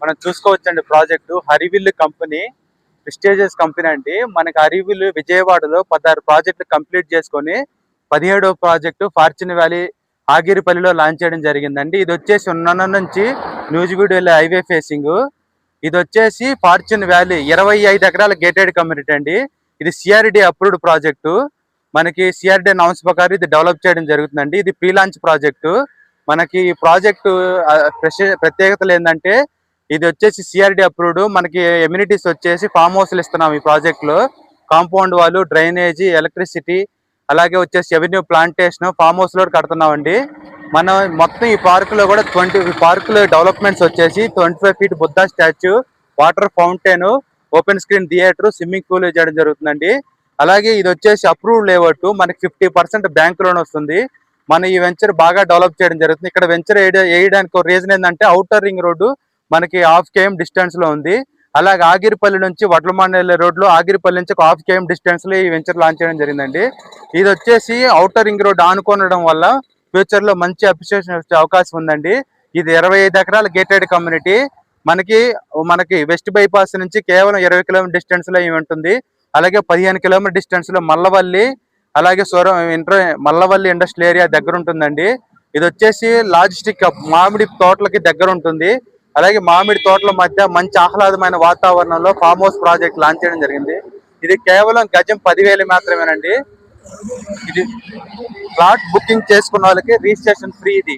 మనం చూసుకోవచ్చండి project. Harivil company prestigious company అండి. మనకి హరివిల్ విజయవాడలో పదహారు ప్రాజెక్టులు కంప్లీట్ చేసుకొని పదిహేడవ ప్రాజెక్టు ఫార్చ్యూన్ వ్యాలీ ఆగిరిపల్లిలో లాంచ్ చేయడం జరిగిందండి. ఇది వచ్చేసి ఉన్న నుంచి న్యూజివీడ్ వెళ్ళే హైవే ఫేసింగ్. ఇది వచ్చేసి ఫార్చ్యూన్ వ్యాలీ ఇరవై ఐదు ఎకరాల గేటెడ్ కమ్యూనిటీ అండి. ఇది సిఆర్డి అప్రూవ్డ్ ప్రాజెక్టు మనకి సిఆర్డి నామ్స్ ప్రకారం ఇది డెవలప్ చేయడం జరుగుతుందండి. ఇది ప్రీ లాంచ్ ప్రాజెక్టు. మనకి ఈ ప్రాజెక్టు ప్రత్యేకతలు ఏంటంటే ఇది వచ్చేసి సిఆర్డి అప్రూవ్డ్. మనకి ఎమ్యూనిటీస్ వచ్చేసి ఫామ్ హౌస్లు ఇస్తున్నాం ఈ ప్రాజెక్ట్లో కాంపౌండ్ వాళ్ళు డ్రైనేజీ ఎలక్ట్రిసిటీ అలాగే వచ్చేసి ఎవెన్యూ ప్లాంటేషన్ ఫామ్ హౌస్లో కడుతున్నామండి. మనం మొత్తం ఈ పార్క్లో కూడా ట్వంటీ పార్క్లో డెవలప్మెంట్స్ వచ్చేసి twenty five feet Buddha statue water fountain open screen theatre swimming pool చేయడం జరుగుతుందండి. అలాగే ఇది వచ్చేసి అప్రూవ్ లేఅవుట్. మనకి ఫిఫ్టీ పర్సెంట్ బ్యాంక్ లోన్ వస్తుంది. మన ఈ వెంచర్ బాగా డెవలప్ చేయడం జరుగుతుంది. ఇక్కడ వెంచర్ వేయడానికి రీజన్ ఏంటంటే అవుటర్ రింగ్ రోడ్డు మనకి హాఫ్ కేఎం డిస్టెన్స్లో ఉంది. అలాగే ఆగిరిపల్లి నుంచి వడ్లమాండల రోడ్లో రోడ్లో ఆగిరిపల్లి నుంచి ఒక హాఫ్ కేఎం డిస్టెన్స్లో ఈ వెంచర్ లాంచ్ చేయడం జరిగిందండి. ఇది వచ్చేసి అవుటర్ రింగ్ రోడ్ ఆనుకోనడం వల్ల ఫ్యూచర్లో మంచి అప్రిషియేషన్ వచ్చే అవకాశం ఉందండి. ఇది ఇరవై ఐదు ఎకరాల గేటెడ్ కమ్యూనిటీ మనకి మనకి వెస్ట్ బైపాస్ నుంచి కేవలం ఇరవై కిలోమీటర్ డిస్టెన్స్లో ఇవి ఉంటుంది అలాగే పదిహేను కిలోమీటర్ డిస్టెన్స్లో మల్లవల్లి అలాగే సొర ఇంటర్ మల్లవల్లి ఇండస్ట్రియల్ ఏరియా దగ్గర ఉంటుందండి. ఇది వచ్చేసి లాజిస్టిక్ మామిడి తోటలకి దగ్గర ఉంటుంది. అలాగే మామిడి తోటల మధ్య మంచి ఆహ్లాదమైన వాతావరణంలో ఫామ్ హౌస్ ప్రాజెక్ట్ లాంచ్ చేయడం జరిగింది. ఇది కేవలం గజం పదివేలు మాత్రమేనండి. ఇది ప్లాట్ బుకింగ్ చేసుకున్న వాళ్ళకి రిజిస్ట్రేషన్ ఫ్రీ ఇది.